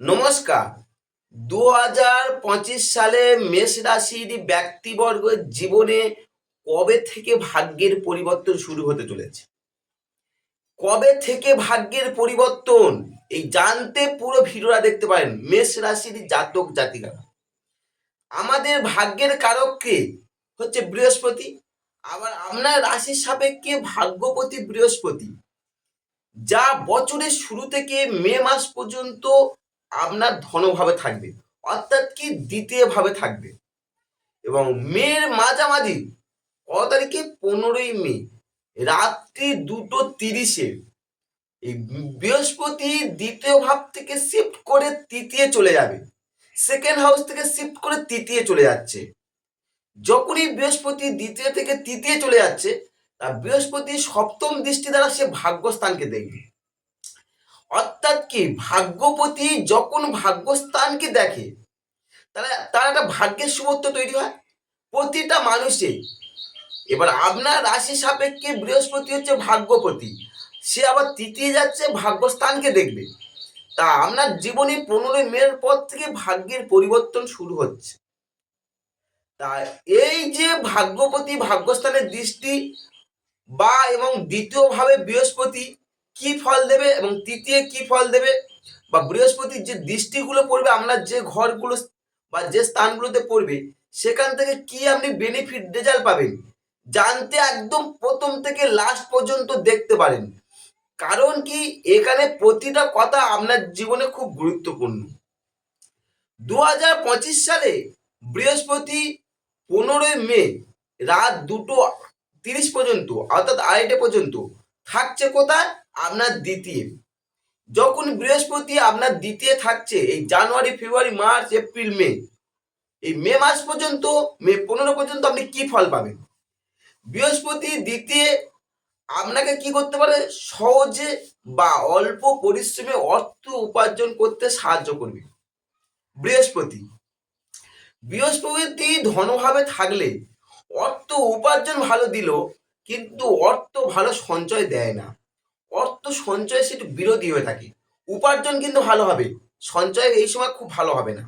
নমস্কার। দু হাজার পঁচিশ সালে মেষ রাশির ব্যক্তিবর্গের জীবনে কবে থেকে ভাগ্যের পরিবর্তন শুরু হতে চলেছে? কবে থেকে ভাগ্যের পরিবর্তন? এই জানতে পুরো ভিডিওটা দেখতে পারেন মেষ রাশির জাতক জাতিকারা। আমাদের ভাগ্যের কারককে হচ্ছে বৃহস্পতি। আবার আপনার রাশির সাপেক্ষে ভাগ্যপতি বৃহস্পতি। যা বছরের শুরু থেকে মে মাস পর্যন্ত আপনার ধনভাবে থাকবে, অর্থাৎ কি দ্বিতীয় ভাবে থাকবে। এবং মের মাঝামাঝি কত তারিখে পনেরোই মে, রাত্রি দুটো তিরিশে, এই বৃহস্পতি দ্বিতীয় ভাব থেকে শিফট করে তৃতীয় চলে যাবে। সেকেন্ড হাউস থেকে শিফট করে তৃতীয় চলে যাচ্ছে। যখনই বৃহস্পতি দ্বিতীয় থেকে তৃতীয় চলে যাচ্ছে বৃহস্পতি সপ্তম দৃষ্টি দ্বারা সে ভাগ্যস্থানকে দেখবে। অর্থাৎ কি? ভাগ্যপতি যখন ভাগ্যস্থানকে দেখে, তাহলে তার একটা ভাগ্যের শুভত্ব তৈরি হয় প্রতিটা মানুষে এবার আপনার রাশি সাপেক্ষে বৃহস্পতি হচ্ছে ভাগ্যপতি, সে আবার তৃতীয় যাচ্ছে ভাগ্যস্থানকে দেখবে। তা আপনার জীবনে পনেরোই মের পর থেকে ভাগ্যের পরিবর্তন শুরু হচ্ছে। তা এই যে ভাগ্যপতি ভাগ্যস্থানের দৃষ্টি বা এবং দ্বিতীয়ভাবে বৃহস্পতি কি ফল দেবে এবং তৃতীয় কি ফল দেবে? বা বৃহস্পতির যে দৃষ্টিগুলো পড়বে, আমরা যে ঘরগুলো বা যে স্থানগুলোতে পড়বে, সেখান থেকে কি আপনি বেনিফিট রেজাল্ট পাবেন? জানতে একদম প্রথম থেকে লাস্ট পর্যন্ত দেখতে পারেন। কারণ কি, এখানে প্রতিটা কথা আপনার জীবনে খুব গুরুত্বপূর্ণ। দু হাজার পঁচিশ সালে বৃহস্পতি পনেরোই মে রাত দুটো তিরিশ পর্যন্ত, অর্থাৎ আড়াইটে পর্যন্ত, থাকছে কোথায়? আপনার দ্বিতীয়। যখন বৃহস্পতি আপনার দ্বিতীয় থাকছে, এই জানুয়ারি, ফেব্রুয়ারি, মার্চ, এপ্রিল, মে, এই মে মাস পর্যন্ত, মে পনেরো পর্যন্ত আপনি কি ফল পাবেন? বৃহস্পতি দ্বিতীয় আপনাকে কি করতে পারে? সহজে বা অল্প পরিশ্রমে অর্থ উপার্জন করতে সাহায্য করবে। বৃহস্পতি। বৃহস্পতি ধনভাবে থাকলে অর্থ উপার্জন ভালো দিল, কিন্তু অর্থ ভালো সঞ্চয় দেয় না। অর্থ সঞ্চয় সেটা বিরোধী হয়ে থাকে। উপার্জন কিন্তু ভালো হবে, সঞ্চয় এই সময় খুব ভালো হবে না।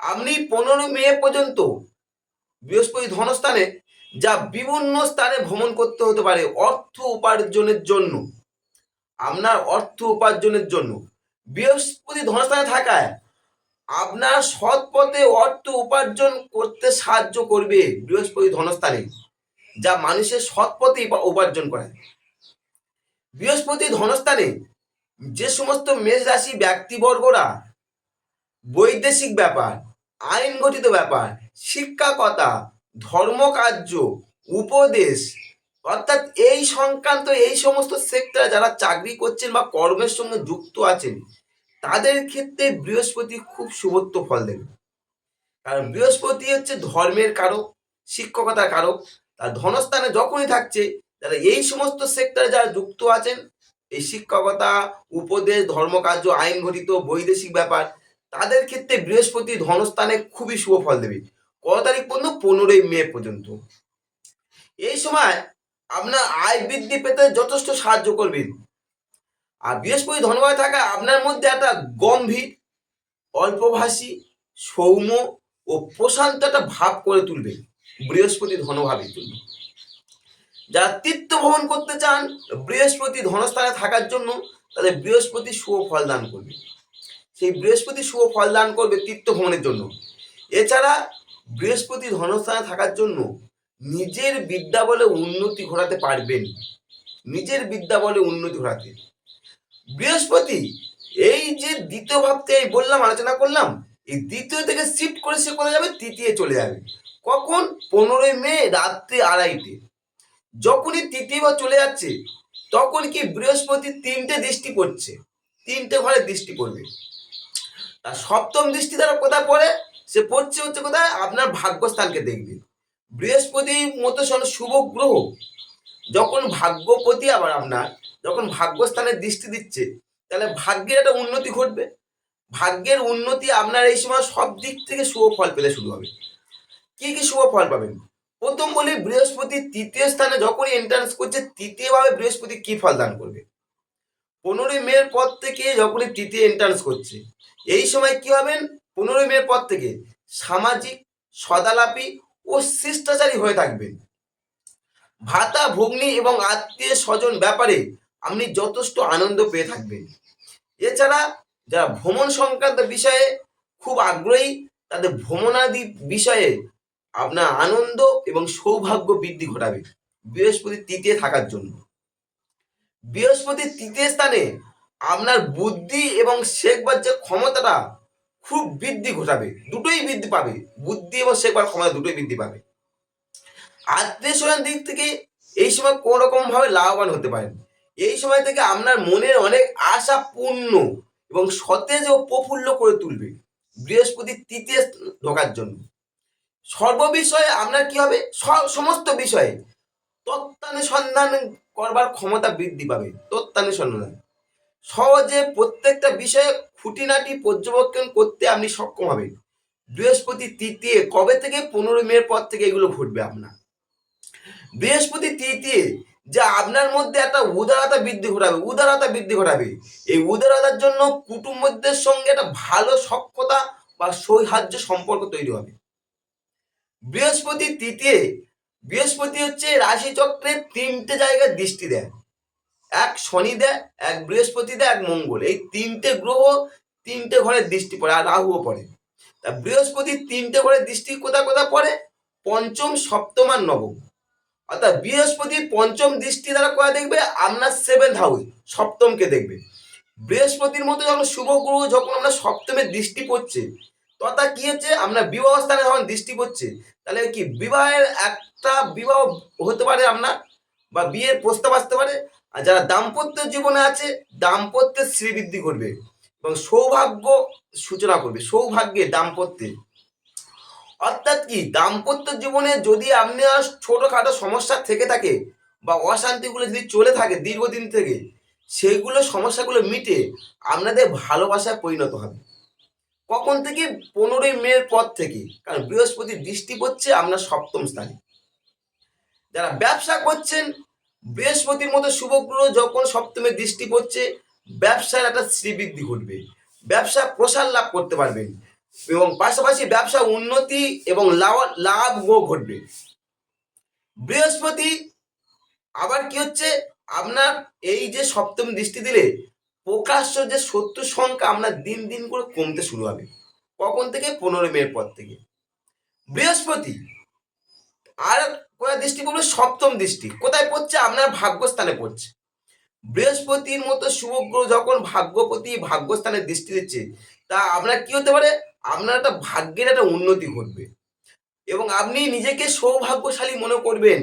আপনি পনেরো মে পর্যন্ত বৃহস্পতি ধনস্থানে যা বিভিন্ন স্থানে ভ্রমণ করতে হতে পারে অর্থ উপার্জনের জন্য, আপনার অর্থ উপার্জনের জন্য বৃহস্পতি ধনস্থানে থাকায় আপনার সৎ পথে অর্থ উপার্জন করতে সাহায্য করবে বৃহস্পতি ধনস্থানে, যা মানুষের সৎ পথে উপার্জন করে। বৃহস্পতি ধনস্থানে যে সমস্ত মেষ রাশি ব্যক্তিবর্গরা বৈদেশিক ব্যাপার আইন গঠিত ব্যাপার, শিক্ষাকতা, ধর্মকার্য, উপদেশ, অর্থাৎ এই সংক্রান্ত এই সমস্ত সেক্টরে যারা চাকরি করছেন বা কর্মের সঙ্গে যুক্ত আছেন তাদের ক্ষেত্রে বৃহস্পতি খুব শুভত্ব ফল দেবে। কারণ বৃহস্পতি হচ্ছে ধর্মের কারক, শিক্ষকতার কারক। তার ধনস্থানে যখনই থাকছে তারা এই সমস্ত সেক্টরে যারা যুক্ত আছেন, এই শিক্ষকতা, উপদেশ, ধর্মকার্য, আইন ঘটিত, বৈদেশিক ব্যাপার, তাদের ক্ষেত্রে বৃহস্পতি ধনস্থানে খুবই শুভ ফল দেবে। কত তারিখ পর্যন্ত? পনেরোই মে পর্যন্ত। এই সময় আপনার আয় বৃদ্ধি পেতে যথেষ্ট সাহায্য করবেন আর বৃহস্পতি ধনভাবে থাকা আপনার মধ্যে একটা গম্ভীর, অল্পভাষী, সৌম্য ও প্রশান্ত একটা ভাব করে তুলবে। বৃহস্পতি ধনভাবে তুলবে। যারা তীর্থ ভ্রমণ করতে চান, বৃহস্পতি ধনস্থানে থাকার জন্য তাদের বৃহস্পতি শুভ ফল দান করবে। সেই বৃহস্পতি শুভ ফল দান করবে তীর্থ ভ্রমণের জন্য। এছাড়া বৃহস্পতি ধনস্থানে থাকার জন্য নিজের বিদ্যা বলে উন্নতি ঘটাতে পারবেন। নিজের বিদ্যা বলে উন্নতি ঘটাতে। বৃহস্পতি, এই যে দ্বিতীয় ভাবতে বললাম, আলোচনা করলাম, এই দ্বিতীয় থেকে শিফট করে সে কোথায় যাবে? তৃতীয় চলে যাবে। কখন? পনেরোই মে, রাত্রি আড়াইটে। যখনই তৃতীয় চলে যাচ্ছে, তখন কি বৃহস্পতি তিনটে দৃষ্টি পড়ছে? তিনটে ঘরে দৃষ্টি পড়বে। তার সপ্তম দৃষ্টি দ্বারা কোথায় পড়ে? সে পড়ছে হচ্ছে কোথায়? আপনার ভাগ্যস্থানকে দেখবে। বৃহস্পতির মতো শুভ গ্রহ। যখন ভাগ্যপতি আবার আপনার যখন ভাগ্যস্থানের দৃষ্টি দিচ্ছে, তাহলে ভাগ্যের একটা উন্নতি ঘটবে। ভাগ্যের উন্নতি আপনার এই সময় সব দিক থেকে শুভ ফল পেলে শুরু হবে। কি কি শুভ ফল পাবেন? প্রথম বলি বৃহস্পতি তৃতীয় স্থানে যখনই এন্ট্রান্স করছে, তৃতীয়ভাবে বৃহস্পতি কি ফল দান করবে? পনেরোই মের পর থেকে যখনই তৃতীয় এন্ট্রান্স করছে, এই সময় কি হবেন? পনেরোই মের পর থেকে সামাজিক, সদালাপি ও শিষ্টাচারী হয়ে থাকবেন। ভাতা, ভগ্নী এবং আত্মীয় স্বজন ব্যাপারে আপনি যথেষ্ট আনন্দ পেয়ে থাকবেন। এছাড়া যারা ভ্রমণ সংক্রান্ত বিষয়ে খুব আগ্রহী, তাদের ভ্রমণাদি বিষয়ে আপনার আনন্দ এবং সৌভাগ্য বৃদ্ধি ঘটাবে বৃহস্পতি তৃতীয় থাকার জন্য। বৃহস্পতির তৃতীয় স্থানে আপনার বুদ্ধি এবং শেখবার যে ক্ষমতাটা খুব বৃদ্ধি ঘটাবে, দুটোই বৃদ্ধি পাবে। বুদ্ধি এবং শেখবার ক্ষমতা দুটোই বৃদ্ধি পাবে। আত্মীয় স্বজন দিক থেকে এই সময় কোনো রকম ভাবে লাভবান হতে পারেন। এই সময় থেকে আপনার মনের অনেক আশা পূর্ণ এবং সতেজ ও প্রফুল্ল করে তুলবে বৃহস্পতি তৃতীয় ঢোকার জন্য। সর্ববিষয়ে আপনার কি হবে? সমস্ত বিষয়ে তত্ত্বানুসন্ধান করবার ক্ষমতা বৃদ্ধি পাবে। তত্ত্বানুসন্ধান। সহজে প্রত্যেকটা বিষয়ে খুঁটিনাটি পর্যবেক্ষণ করতে আপনি সক্ষম হবেন। বৃহস্পতি তৃতীয় কবে থেকে? পনেরো মের পর থেকে এগুলো ঘটবে আপনার। বৃহস্পতি তৃতীয় যা আপনার মধ্যে একটা উদারতা বৃদ্ধি ঘটাবে, উদারতা বৃদ্ধি ঘটাবে। এই উদারতার জন্য কুটুম্বদের সঙ্গে একটা ভালো সক্ষতা বা সৌহার্য সম্পর্ক তৈরি হবে। বৃহস্পতি তৃতীয়, বৃহস্পতি হচ্ছে রাশিচক্রে তিনটে জায়গায় দৃষ্টি দেয়। এক শনি দেয়, এক বৃহস্পতি দেয়, এক মঙ্গল। এই তিনটে গ্রহ তিনটে ঘরে দৃষ্টি পড়ে, আর রাহুও পড়ে। তা বৃহস্পতি তিনটে ঘরে দৃষ্টি কোথায় কোথায় পড়ে? পঞ্চম, সপ্তম আর নবম। অর্থাৎ বৃহস্পতি পঞ্চম দৃষ্টি দ্বারা কোথায় দেখবে? আপনার সেভেন্থ হাউস সপ্তমকে দেখবে। বৃহস্পতির মতো যখন শুভ গ্রহ যখন আমরা সপ্তমে দৃষ্টি পড়ছে, তথা কি হচ্ছে? আমরা বিবাহ স্থানে যখন দৃষ্টি পড়ছে, তাহলে কি বিবাহের একটা বিবাহ হতে পারে আপনার? বা বিয়ের প্রস্তাব আসতে পারে। আর যারা দাম্পত্য জীবনে আছে, দাম্পত্যের শ্রীবৃদ্ধি করবে এবং সৌভাগ্য সূচনা করবে, সৌভাগ্যে দাম্পত্যে। অর্থাৎ কি দাম্পত্য জীবনে যদি আপনার ছোটখাটো সমস্যা থেকে থাকে বা অশান্তিগুলো যদি চলে থাকে দীর্ঘদিন থেকে, সেগুলো সমস্যাগুলো মিটে আপনাদের ভালোবাসায় পরিণত হবে। কখন থেকে? পনেরোই মের পর থেকে, কারণ বৃহস্পতি দৃষ্টি পড়ছে আপনার সপ্তম স্থানে। যারা ব্যবসা করছেন, বৃহস্পতির মতো শুভ গ্রহ যখন সপ্তমে দৃষ্টি পড়ছে, ব্যবসার একটা শ্রীবৃদ্ধি ঘটবে। ব্যবসা প্রসার লাভ করতে পারবেন। এবং পাশাপাশি ব্যবসা উন্নতি এবং লাভ লাভ ঘটবে। বৃহস্পতি আবার কি হচ্ছে? আপনার এই যে সপ্তম দৃষ্টি দিলে প্রকাশ্য যে শত্রু সংখ্যা আপনার দিন দিন করে কমতে শুরু হবে। কখন থেকে? পনেরো মের পর থেকে। বৃহস্পতি আর কোথায় দৃষ্টি পড়বে? সপ্তম দৃষ্টি। কোথায় পড়ছে? আপনার ভাগ্যস্থানে পড়ছে। বৃহস্পতির মতো শুভগ্রহ যখন ভাগ্যপতি ভাগ্যস্থানে দৃষ্টি দিচ্ছে, তা আপনার কি হতে পারে? আপনার একটা ভাগ্যের একটা উন্নতি ঘটবে। এবং আপনি নিজেকে সৌভাগ্যশালী মনে করবেন।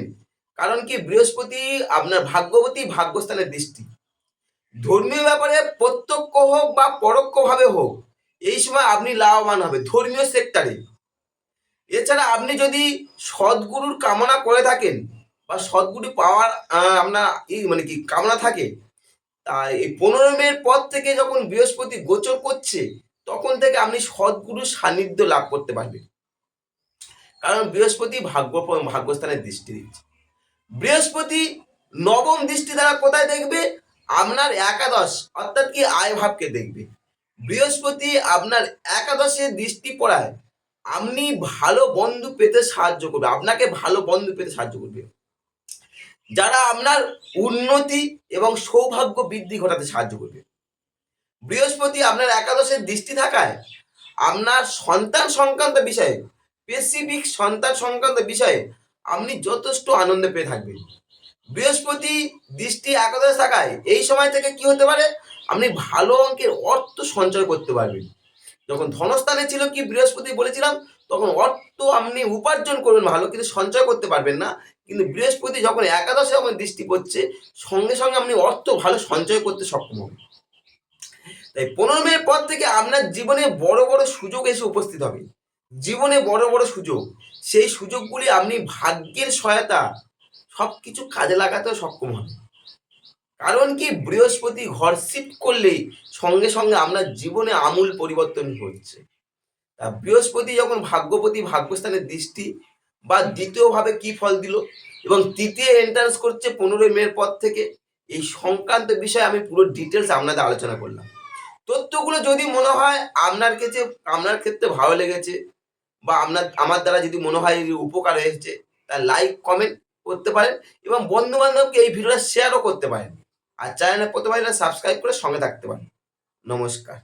কারণ কি বৃহস্পতি আপনার ভাগ্যবতী ভাগ্যস্থানের দৃষ্টি। ধর্মীয় ব্যাপারে প্রত্যক্ষ হোক বা পরোক্ষভাবে হোক, এই সময় আপনি লাভবান হবে ধর্মীয় সেক্টরে এছাড়া আপনি যদি সদ্গুরুর কামনা করে থাকেন বা সদ্গুরু পাওয়ার আপনার ই মানে কি কামনা থাকে, তাই এই পনেরো মের পর থেকে যখন বৃহস্পতি গোচর করছে তখন থেকে আপনি সদ্গুরুর সান্নিধ্য লাভ করতে পারবেন। কারণ বৃহস্পতি ভাগ্য ভাগ্যস্থানের দৃষ্টি দিচ্ছে। বৃহস্পতি নবম দৃষ্টি দ্বারা কোথায় দেখবে? আপনার একাদশ, অর্থাৎ কি আয় ভাবকে দেখবে। বৃহস্পতি আপনার একাদশে দৃষ্টি পড়ায় আপনি ভালো বন্ধু পেতে সাহায্য করবে, আপনাকে ভালো বন্ধু পেতে সাহায্য করবে। যারা আপনার উন্নতি এবং সৌভাগ্য বৃদ্ধি ঘটাতে সাহায্য করবে। বৃহস্পতি আপনার একাদশের দৃষ্টি থাকায় আপনার সন্তান সংক্রান্ত বিষয়ে স্পেসিফিক সন্তান সংক্রান্ত বিষয়ে আপনি যথেষ্ট আনন্দ পেয়ে থাকবেন। বৃহস্পতি দৃষ্টি একাদশ থাকায় এই সময় থেকে কি হতে পারে? আপনি ভালো অঙ্কের অর্থ সঞ্চয় করতে পারবেন। যখন ধনস্থানে ছিল কি বৃহস্পতি বলেছিলাম, তখন অর্থ আপনি উপার্জন করবেন ভালো, কিন্তু সঞ্চয় করতে পারবেন না। কিন্তু বৃহস্পতি যখন একাদশে যখন দৃষ্টি পড়ছে, সঙ্গে সঙ্গে আপনি অর্থ ভালো সঞ্চয় করতে সক্ষম হবেন। তাই পনেরো মের পর থেকে আপনার জীবনে বড় বড় সুযোগ এসে উপস্থিত হবে। জীবনে বড় বড় সুযোগ। সেই সুযোগগুলি আপনি ভাগ্যের সহায়তা সব কিছু কাজে লাগাতেও সক্ষম হবে কারণ কি? বৃহস্পতি ঘর শিফট করলেই সঙ্গে সঙ্গে আপনার জীবনে আমূল পরিবর্তন ঘটছে। তা বৃহস্পতি যখন ভাগ্যপতি ভাগ্যস্থানের দৃষ্টি বা দ্বিতীয়ভাবে কি ফল দিল এবং তৃতীয় এন্ট্রান্স করছে পনেরোই মের পর থেকে, এই সংক্রান্ত বিষয়ে আমি পুরো ডিটেলস আপনাদের আলোচনা করলাম। তথ্যগুলো যদি মনে হয় আপনার কাছে, আপনার ক্ষেত্রে ভালো লেগেছে বা আপনার, আমার দ্বারা যদি মনে হয় উপকার হয়েছে তা লাইক কমেন্ট করতে পারেন এবং বন্ধু বান্ধবকে এই ভিডিওটা শেয়ারও করতে পারেন। আর চ্যানেলে প্রথমে সাবস্ক্রাইব করে সঙ্গে থাকতে পারেন। নমস্কার।